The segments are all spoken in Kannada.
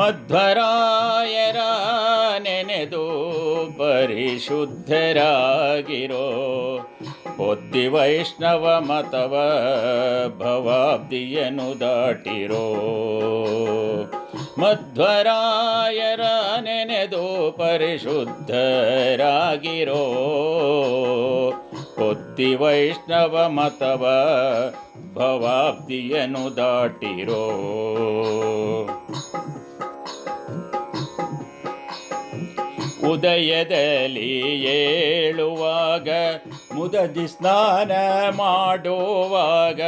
ಮಧ್ವರಾಯರ ನೆನೆದು ಪರಿಶುದ್ಧರಾಗಿರೋ ಬುದ್ಧಿ ವೈಷ್ಣವ ಮತವ ಭವಾಬ್ದಿಯನ್ನು ದಾಟಿರೋ ಮಧ್ವರಾಯರ ನೆನೆದು ಪರಿಶುದ್ಧರಾಗಿರೋ ಬುದ್ಧಿ ವೈಷ್ಣವ ಮತವ ಭವಾಬ್ದಿಯನ್ನು ದಾಟಿರೋ. ಉದಯದಲ್ಲಿ ಏಳುವಾಗ ಮುದದಿ ಸ್ನಾನ ಮಾಡುವಾಗ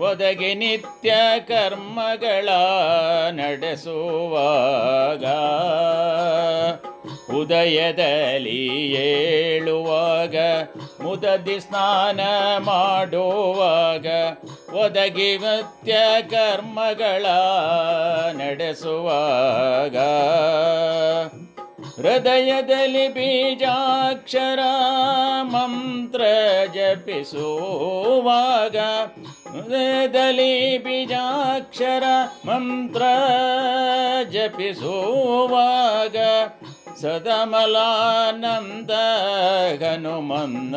ಒದಗಿ ನಿತ್ಯ ಕರ್ಮಗಳ ನಡೆಸುವಾಗ. ಉದಯದಲ್ಲಿ ಏಳುವಾಗ ಮುದದಿ ಸ್ನಾನ ಮಾಡುವಾಗ ಒದಗಿ ನಿತ್ಯ ಕರ್ಮಗಳ ನಡೆಸುವಾಗ. ಹೃದಯದಲ್ಲಿ ಬೀಜಾಕ್ಷರ ಮಂತ್ರ ಜಪಿಸುವಾಗ ಹೃದಯದಲ್ಲಿ ಬೀಜಾಕ್ಷರ ಮಂತ್ರ ಜಪಿಸುವಾಗ ಸದಮಲಾನಂದ ಹನುಮನ್ನ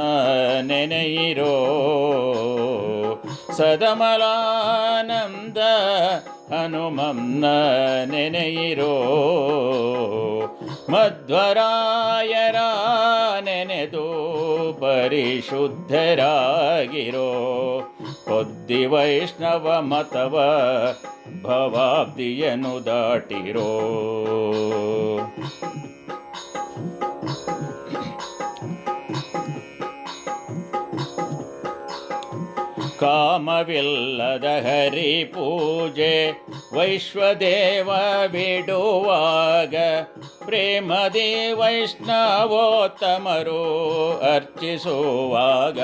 ನೆನೆಯಿರೋ. ಸದಮಲಾನಂದ ಹನುಮನ್ನ ನೆನೆಯಿರೋ. ಮಧ್ವರಾಯರ ನೆನೆದು ಪರಿಶುದ್ಧರಾಗಿರೋ. ಬುದ್ಧಿ ವೈಷ್ಣವ ಮತವ ಭವಾಬ್ದಿಯನ್ನು ದಾಟಿರೋ. ಕಾಮವಿಲ್ಲದ ಹರಿ ಪೂಜೆ ವೈಶ್ವದೇವ ಬಿಡುವಾಗ ಪ್ರೇಮದಿ ವೈಷ್ಣವೋತ್ತಮರು ಅರ್ಚಿಸುವಾಗ.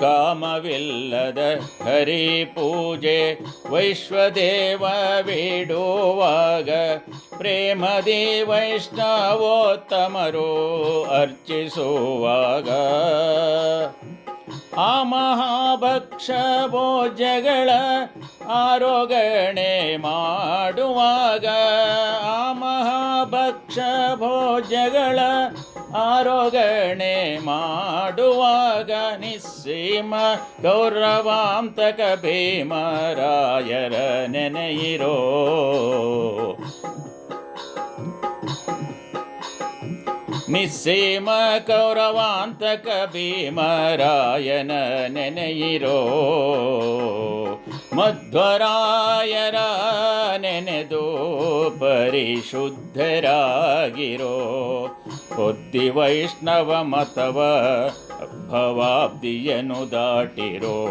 ಕಾಮವಿಲ್ಲದ ಹರಿ ಪೂಜೆ ವೈಶ್ವದೇವ ಬಿಡುವಾಗ ಪ್ರೇಮದಿ ವೈಷ್ಣವೋತ್ತಮರು ಅರ್ಚಿಸುವಾಗ. ಆ ಮಹಾಭಕ್ಷ ಭೋಜಗಳ ಆರೋಗಣೆ ಮಾಡುವಾಗ ಆ ಮಹಾಭಕ್ಷ ಭೋಜಗಳ ಆರೋಗಣೆ ಮಾಡುವಾಗ ನಿಸ್ಸೀಮ ಗೌರವಾಂತಕ ಭೀಮರಾಯರ ನೆನೆಯಿರೋ. ನಿಸ್ಸೀಮ ಕೌರವಾಂತಕ ಭೀಮರಾಯನ ನೆನೆಯಿರೋ. ಮಧ್ವರಾಯರ ನೆನೆದು ಪರಿಶುದ್ಧರಾಗಿರೋ. ಬುದ್ಧಿ ವೈಷ್ಣವ ಮತವ ಭವಾಬ್ದಿಯನ್ನು ದಾಟಿರೋ.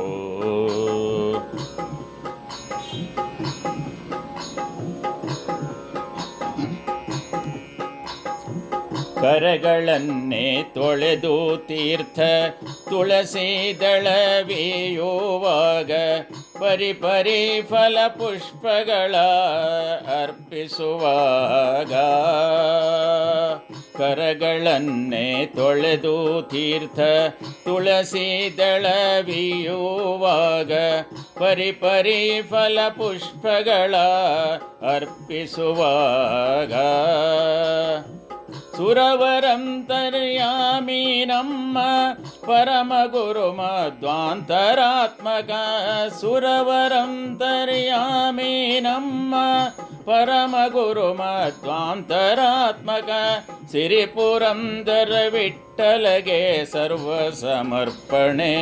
ಕರಗಳನ್ನೇ ತೊಳೆದು ತೀರ್ಥ ತುಳಸಿ ಪರಿಪರಿ ಪರಿ ಪರಿ ಫಲ ಪುಷ್ಪಗಳ ಅರ್ಪಿಸುವಾಗ ಕರಗಳನ್ನೇ ತೊಳೆದು ತೀರ್ಥ ತುಳಸಿ ದಳವಿಯುವಾಗ ಪರಿ ಪರಿ ಫಲ ಪುಷ್ಪಗಳ ಅರ್ಪಿಸುವಾಗ ಸುರವರಂತರ್ಯಾಮಿ ನಮ್ಮ ಪರಮ ಗುರು ಮಧ್ವಾಂತರಾತ್ಮಕ ಸುರವರಂತರ್ಯಾಮಿ ನಮ್ಮ ಪರಮ ಗುರು ಮಧ್ವಾಂತರಾತ್ಮಕ ಸಿರಿಪುರಂದರ ವಿಠ್ಠಲಗೆ ಸರ್ವ ಸಮರ್ಪಣೆ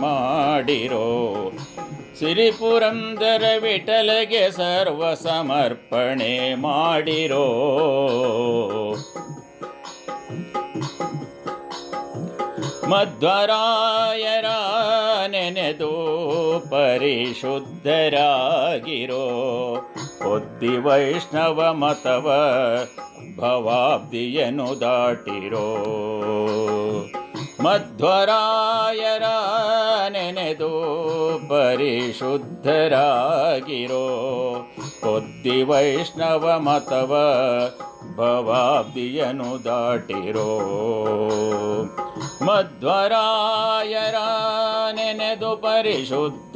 ಮಾಡಿರೋ ಸಿರಿಪುರಂದರ ವಿಠಲಗೆ ಸರ್ವ ಸಮರ್ಪಣೆ ಮಾಡಿರೋ ಮಧ್ವರಾಯರ ನೆನೆದು ಪರಿಶುದ್ಧರಾಗಿರೋ ಬುದ್ಧಿ ವೈಷ್ಣವ ಮತವ ಭವಾಬ್ದಿಯನ್ನು ದಾಟಿರೋ ಮಧ್ವರಾಯರ ನೆನೆದು ಪರಿಶುದ್ಧರಾಗಿರೋ. ಕೊದ್ದಿ ವೈಷ್ಣವ ಮತವ ಭವಾಬ್ದಿಯನು ದಾಟಿರೋ. ಮಧ್ವರಾಯರ ನೆನೆದು ಪರಿಶುದ್ಧರಾಗಿರೋ.